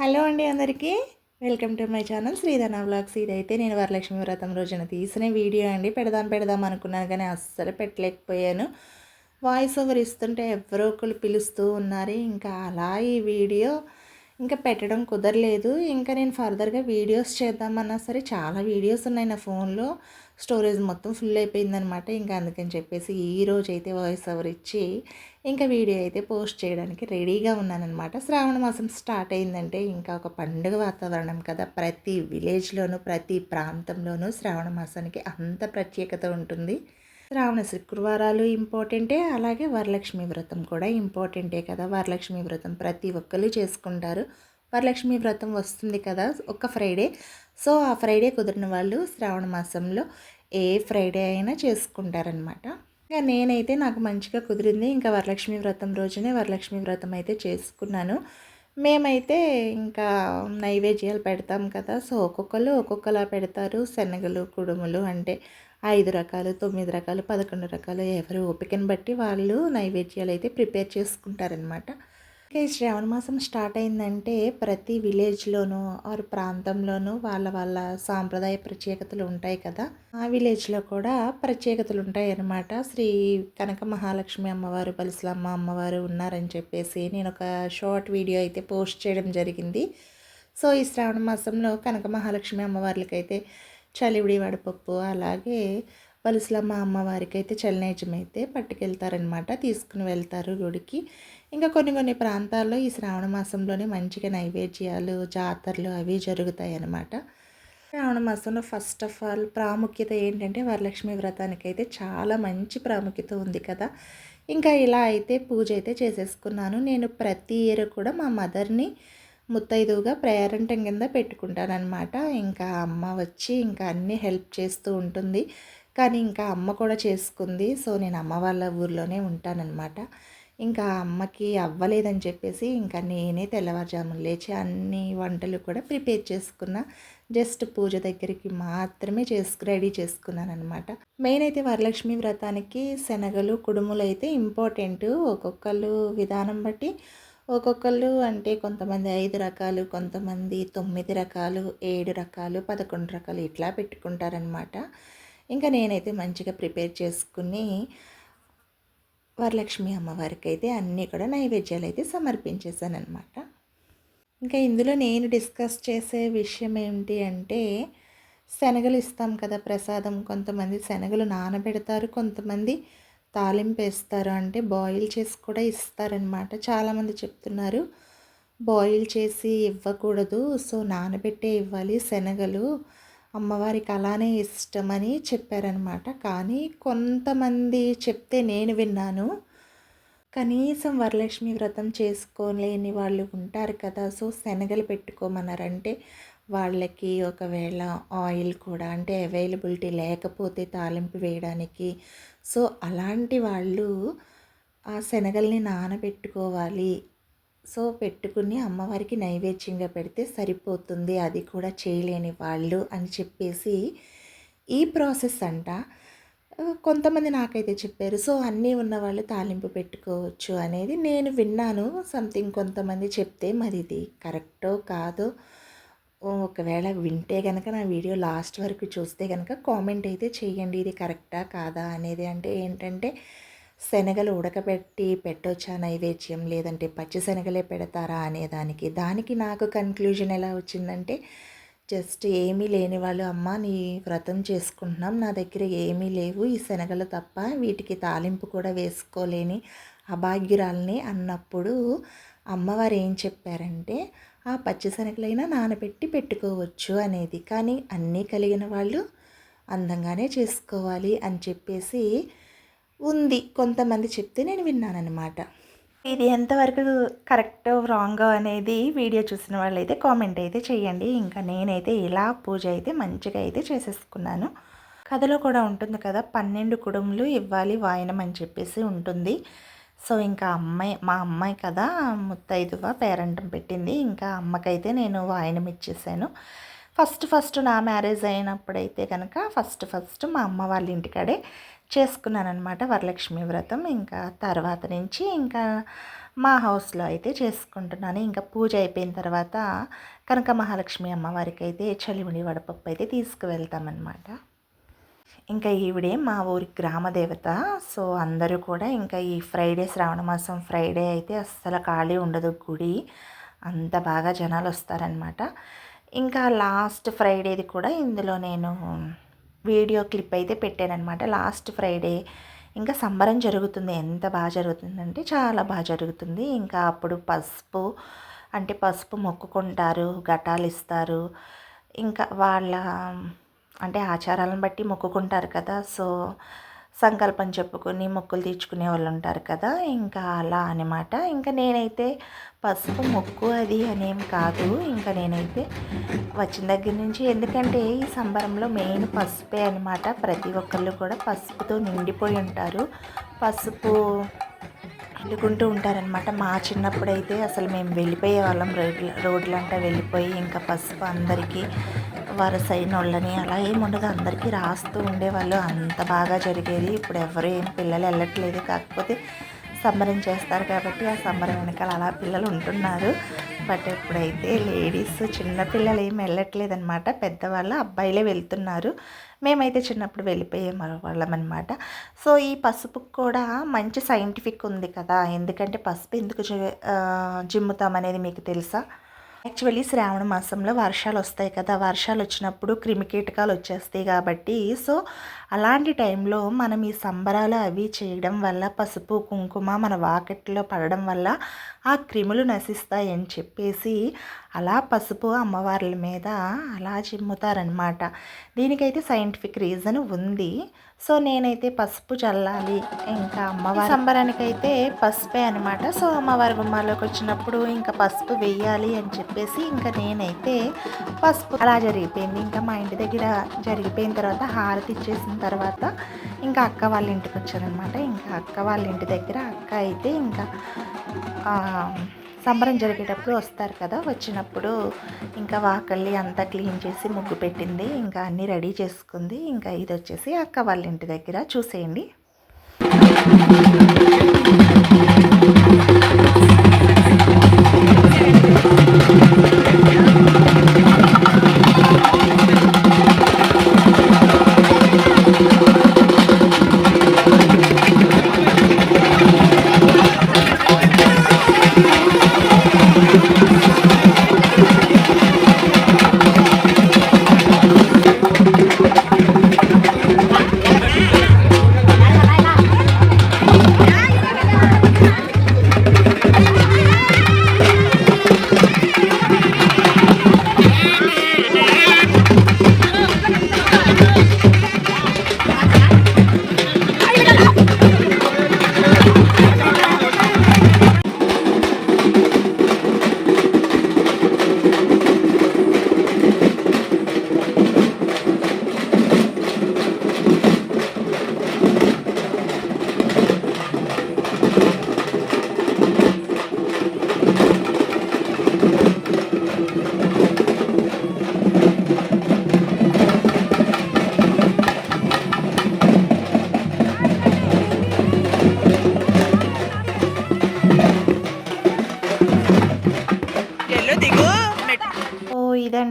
Hello అండి అందరికీ. Welcome to my channel Sridhana blogs ఇదైతే నేను వరలక్ష్మి వ్రతం రోజున తీసిన వీడియో అండి. పెడదాం పెడదాం అనుకున్నాను కానీ అస్సలు పెట్టలేకపోయాను. వాయిస్ ఓవర్ ఇస్తుంటే ఎవరో ఒకరు పిలుస్తూ ఉన్నారు. ఇంకా అలా ఈ వీడియో ఇంకా పెట్టడం కుదరలేదు. ఇంకా నేను ఫర్దర్గా వీడియోస్ చేద్దామన్నా సరే చాలా వీడియోస్ ఉన్నాయి నా ఫోన్లో. స్టోరేజ్ మొత్తం ఫుల్ అయిపోయిందనమాట ఇంకా అందుకని చెప్పేసి ఈ రోజు అయితే వాయిస్ ఓవర్ ఇచ్చి ఇంకా వీడియో అయితే పోస్ట్ చేయడానికి రెడీగా ఉన్నానమాట శ్రావణ మాసం స్టార్ట్ అయిందంటే ఇంకా ఒక పండుగ వాతావరణం కదా. ప్రతి విలేజ్లోనూ ప్రతి ప్రాంతంలోనూ శ్రావణ మాసానికి అంత ప్రత్యేకత ఉంటుంది. శ్రావణ శుక్రవారాలు ఇంపార్టెంటే అలాగే వరలక్ష్మి వ్రతం కూడా ఇంపార్టెంటే కదా. వరలక్ష్మి వ్రతం ప్రతి ఒక్కరు చేసుకుంటారు. వరలక్ష్మి వ్రతం వస్తుంది కదా ఒక ఫ్రైడే. సో ఆ ఫ్రైడే కుదిరిన వాళ్ళు శ్రావణ మాసంలో ఏ ఫ్రైడే అయినా చేసుకుంటారనమాట ఇంకా నేనైతే నాకు మంచిగా కుదిరింది. ఇంకా వరలక్ష్మి వ్రతం రోజునే వరలక్ష్మి వ్రతం అయితే చేసుకున్నాను. మేమైతే ఇంకా నైవేద్యాలు పెడతాం కదా. సో ఒక్కొక్కరు ఒక్కొక్కలా పెడతారు. శనగలు కుడుములు అంటే ఐదు రకాలు తొమ్మిది రకాలు పదకొండు రకాలు ఎవరి ఓపికను బట్టి వాళ్ళు నైవేద్యాలు అయితే ప్రిపేర్ చేసుకుంటారనమాట శ్రావణ మాసం స్టార్ట్ అయిందంటే ప్రతి విలేజ్లోనూ ఆరు ప్రాంతంలోనూ వాళ్ళ వాళ్ళ సాంప్రదాయ ప్రత్యేకతలు ఉంటాయి కదా. ఆ విలేజ్లో కూడా ప్రత్యేకతలు ఉంటాయి అన్నమాట శ్రీ కనక మహాలక్ష్మి అమ్మవారు బలిసలమ్మ అమ్మవారు ఉన్నారని చెప్పేసి నేను ఒక షార్ట్ వీడియో అయితే పోస్ట్ చేయడం జరిగింది. సో ఈ శ్రావణ మాసంలో కనక మహాలక్ష్మి అమ్మవార్లకైతే చలివిడి వడపప్పు అలాగే వలసలమ్మ అమ్మవారికి అయితే అయితే పట్టుకెళ్తారనమాట తీసుకుని వెళ్తారు గుడికి. ఇంకా కొన్ని కొన్ని ప్రాంతాల్లో ఈ శ్రావణ మాసంలోనే మంచిగా నైవేద్యాలు జాతరలు అవి జరుగుతాయి అన్నమాట శ్రావణ మాసంలో ఫస్ట్ ఆఫ్ ఆల్ ప్రాముఖ్యత ఏంటంటే వరలక్ష్మి వ్రతానికి అయితే చాలా మంచి ప్రాముఖ్యత ఉంది కదా. ఇంకా ఇలా అయితే పూజ అయితే చేసేసుకున్నాను. నేను ప్రతి ఇయర్ కూడా మా మదర్ని ముత్తైదువుగా ప్రేరంటం కింద పెట్టుకుంటానమాట ఇంకా అమ్మ వచ్చి ఇంకా అన్నీ హెల్ప్ చేస్తూ ఉంటుంది. కానీ ఇంకా అమ్మ కూడా చేసుకుంది. సో నేను అమ్మ వాళ్ళ ఊర్లోనే ఉంటానన్నమాట. ఇంకా అమ్మకి అవ్వలేదని చెప్పేసి ఇంకా నేనే తెల్లవారుజామున లేచి అన్ని వంటలు కూడా ప్రిపేర్ చేసుకున్న. జస్ట్ పూజ దగ్గరికి మాత్రమే చేసుకు రెడీ చేసుకున్నాను అనమాట మెయిన్ అయితే వరలక్ష్మి వ్రతానికి శనగలు కుడుములు అయితే ఇంపార్టెంట్. ఒక్కొక్కళ్ళు విధానం బట్టి ఒక్కొక్కళ్ళు అంటే కొంతమంది ఐదు రకాలు కొంతమంది తొమ్మిది రకాలు ఏడు రకాలు పదకొండు రకాలు ఇట్లా పెట్టుకుంటారనమాట ఇంకా నేనైతే మంచిగా ప్రిపేర్ చేసుకుని వరలక్ష్మి అమ్మవారికి అయితే అన్నీ కూడా నైవేద్యాలు అయితే సమర్పించేశాను అనమాట ఇంకా ఇందులో నేను డిస్కస్ చేసే విషయం ఏంటి అంటే శనగలు ఇస్తాం కదా ప్రసాదం. కొంతమంది శనగలు నానబెడతారు కొంతమంది తాలింపు వేస్తారు. అంటే బాయిల్ చేసి కూడా ఇస్తారనమాట చాలామంది చెప్తున్నారు బాయిల్ చేసి ఇవ్వకూడదు. సో నానబెట్టే ఇవ్వాలి శనగలు. అమ్మవారికి అలానే ఇష్టమని చెప్పారనమాట కానీ కొంతమంది చెప్తే నేను విన్నాను. కనీసం వరలక్ష్మి వ్రతం చేసుకోలేని వాళ్ళు ఉంటారు కదా సో శనగలు పెట్టుకోమన్నారంటే వాళ్ళకి ఒకవేళ ఆయిల్ కూడా అంటే అవైలబిలిటీ లేకపోతే తాలింపు వేయడానికి. సో అలాంటి వాళ్ళు ఆ శనగల్ని నానబెట్టుకోవాలి సో పెట్టుకుని అమ్మవారికి నైవేద్యంగా పెడితే సరిపోతుంది అది కూడా చేయలేని వాళ్ళు అని చెప్పేసి ఈ ప్రాసెస్ అంట. కొంతమంది నాకైతే చెప్పారు సో అన్నీ ఉన్న వాళ్ళు తాలింపు పెట్టుకోవచ్చు అనేది నేను విన్నాను. సంథింగ్ కొంతమంది చెప్తే మరి ఇది కరెక్టో కాదో ఒకవేళ వింటే కనుక నా వీడియో లాస్ట్ వరకు చూస్తే కనుక కామెంట్ అయితే చేయండి ఇది కరెక్టా కాదా అనేది. అంటే ఏంటంటే శనగలు ఉడకబెట్టి పెట్టొచ్చా నైవేద్యం? లేదంటే పచ్చి శనగలే పెడతారా అనే దానికి. దానికి నాకు కన్క్లూజన్ ఎలా వచ్చిందంటే జస్ట్ ఏమీ లేని వాళ్ళు అమ్మ నీ వ్రతం చేసుకుంటున్నాం నా దగ్గర ఏమీ లేవు ఈ శనగలు తప్ప వీటికి తాలింపు కూడా వేసుకోలేని అభాగ్యురాలని అన్నప్పుడు అమ్మవారు ఏం చెప్పారంటే ఆ పచ్చిశనగలైనా నానబెట్టి పెట్టుకోవచ్చు అనేది. కానీ అన్నీ కలిగిన వాళ్ళు అందంగానే చేసుకోవాలి అని చెప్పేసి ఉంది. కొంతమంది చెప్తే నేను విన్నానమాట ఇది ఎంతవరకు కరెక్ట్ రాంగ్ అనేది వీడియో చూసిన వాళ్ళు అయితే కామెంట్ అయితే చేయండి. ఇంకా నేనైతే ఇలా పూజ అయితే మంచిగా అయితే చేసేసుకున్నాను. కథలో కూడా ఉంటుంది కదా పన్నెండు కుడుములు ఇవ్వాలి వాయనం అని చెప్పేసి ఉంటుంది. సో ఇంకా అమ్మాయి మా అమ్మాయి కదా ముత్తైదువ పేరంటం పెట్టింది. ఇంకా అమ్మకైతే నేను వాయనం ఇచ్చేసాను. ఫస్ట్ ఫస్ట్ నా మ్యారేజ్ అయినప్పుడైతే కనుక ఫస్ట్ ఫస్ట్ మా అమ్మ వాళ్ళ ఇంటికాడే చేసుకున్నానమాట వరలక్ష్మి వ్రతం. ఇంకా తర్వాత నుంచి ఇంకా మా హౌస్లో అయితే చేసుకుంటున్నాను. ఇంకా పూజ అయిపోయిన తర్వాత కనక మహాలక్ష్మి అమ్మవారికి అయితే చలివిడి వడపప్పు అయితే తీసుకువెళ్తామన్నమాట. ఇంకా ఈవిడే మా ఊరి గ్రామ దేవత. సో అందరూ కూడా ఇంకా ఈ ఫ్రైడే శ్రావణ మాసం ఫ్రైడే అయితే అస్సలు ఖాళీ ఉండదు గుడి. అంత బాగా జనాలు వస్తారనమాట ఇంకా లాస్ట్ ఫ్రైడేది కూడా ఇందులో నేను వీడియో క్లిప్ అయితే పెట్టానమాట లాస్ట్ ఫ్రైడే. ఇంకా సంబరం జరుగుతుంది. ఎంత బాగా జరుగుతుందంటే చాలా బాగా జరుగుతుంది. ఇంకా అప్పుడు పసుపు అంటే పసుపు మొక్కుకుంటారు ఘటాలు ఇస్తారు. ఇంకా వాళ్ళ అంటే ఆచారాలను బట్టి మొక్కుకుంటారు కదా. సో సంకల్పం చెప్పుకొని మొక్కులు తీర్చుకునే వాళ్ళు ఉంటారు కదా ఇంకా అలా అనమాట ఇంకా నేనైతే పసుపు మొక్కు అది అనేం కాదు. ఇంకా నేనైతే వచ్చిన దగ్గర నుంచి ఎందుకంటే ఈ సంబరంలో మెయిన్ పసుపే అనమాట ప్రతి ఒక్కళ్ళు కూడా పసుపుతో నిండిపోయి ఉంటారు. పసుపు వెళ్ళుకుంటూ ఉంటారనమాట మా చిన్నప్పుడైతే అసలు మేము వెళ్ళిపోయే వాళ్ళం రోడ్ల రోడ్లంతా వెళ్ళిపోయి ఇంకా పసుపు అందరికీ వరసైన వాళ్ళని అలా ఏముండదు అందరికీ రాస్తూ ఉండేవాళ్ళు. అంత బాగా జరిగేది. ఇప్పుడు ఎవరు ఏం పిల్లలు వెళ్ళట్లేదు. కాకపోతే సంబరం చేస్తారు కాబట్టి ఆ సంబరం వెనకాల అలా పిల్లలు ఉంటున్నారు. బట్ ఇప్పుడైతే లేడీస్ చిన్న పిల్లలు ఏం వెళ్ళట్లేదు అనమాట పెద్దవాళ్ళు అబ్బాయిలే వెళ్తున్నారు. మేమైతే చిన్నప్పుడు వెళ్ళిపోయే వాళ్ళం అనమాట సో ఈ పసుపుకు కూడా మంచి సైంటిఫిక్ ఉంది కదా. ఎందుకంటే పసుపు ఎందుకు జిమ్ముతామనేది మీకు తెలుసా? యాక్చువల్లీ శ్రావణ మాసంలో వర్షాలు వస్తాయి కదా వర్షాలు వచ్చినప్పుడు క్రిమికీటకాలు వచ్చేస్తాయి కాబట్టి సో అలాంటి టైంలో మనం ఈ సంబరాలు అవి చేయడం వల్ల పసుపు కుంకుమ మన వాకెట్లో పడడం వల్ల ఆ క్రిములు నశిస్తాయని చెప్పేసి అలా పసుపు అమ్మవార్ల మీద అలా చిమ్ముతారనమాట దీనికైతే సైంటిఫిక్ రీజన్ ఉంది. సో నేనైతే పసుపు చల్లాలి ఇంకా అమ్మవారి సంబరానికి అయితే పసుపే అనమాట సో అమ్మవారి గుమ్మాలోకి వచ్చినప్పుడు ఇంకా పసుపు వేయాలి అని చెప్పేసి ఇంకా నేనైతే పసుపు అలా జరిగిపోయింది. ఇంకా మా ఇంటి దగ్గర జరిగిపోయిన తర్వాత హారతి ఇచ్చేసిన తర్వాత ఇంకా అక్క వాళ్ళ ఇంటికి వచ్చానమాట ఇంకా అక్క వాళ్ళ ఇంటి దగ్గర అక్క అయితే ఇంకా సంబరం జరిగేటప్పుడు వస్తారు కదా వచ్చినప్పుడు ఇంకా వాకళ్ళి అంతా క్లీన్ చేసి ముగ్గు పెట్టింది ఇంకా అన్నీ రెడీ చేసుకుంది ఇంకా ఇది వచ్చేసి అక్క వాళ్ళ ఇంటి దగ్గర చూసేయండి.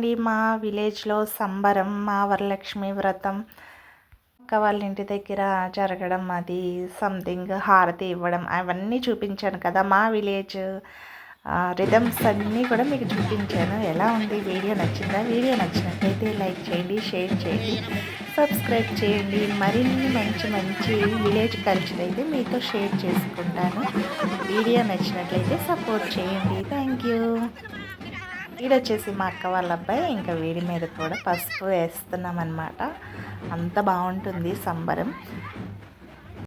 ఇవి మా విలేజ్లో సంబరం మా వరలక్ష్మి వ్రతం అక్క వాళ్ళ ఇంటి దగ్గర జరగడం అది సంథింగ్ హారతి ఇవ్వడం అవన్నీ చూపించాను కదా మా విలేజ్. రిథమ్స్ అన్నీ కూడా మీకు చూపించాను. ఎలా ఉంది? వీడియో నచ్చిందా? వీడియో నచ్చినట్లయితే లైక్ చేయండి షేర్ చేయండి సబ్స్క్రైబ్ చేయండి. మరిన్ని మంచి మంచి విలేజ్ కల్చర్ అయితే మీతో షేర్ చేసుకుంటాను. వీడియో నచ్చినట్లయితే సపోర్ట్ చేయండి. Thank you. వచ్చేసి మా అక్క వాళ్ళ అబ్బాయి ఇంకా వీడి మీద కూడా పసుపు వేస్తున్నాం అనమాట అంత బాగుంటుంది సంబరం.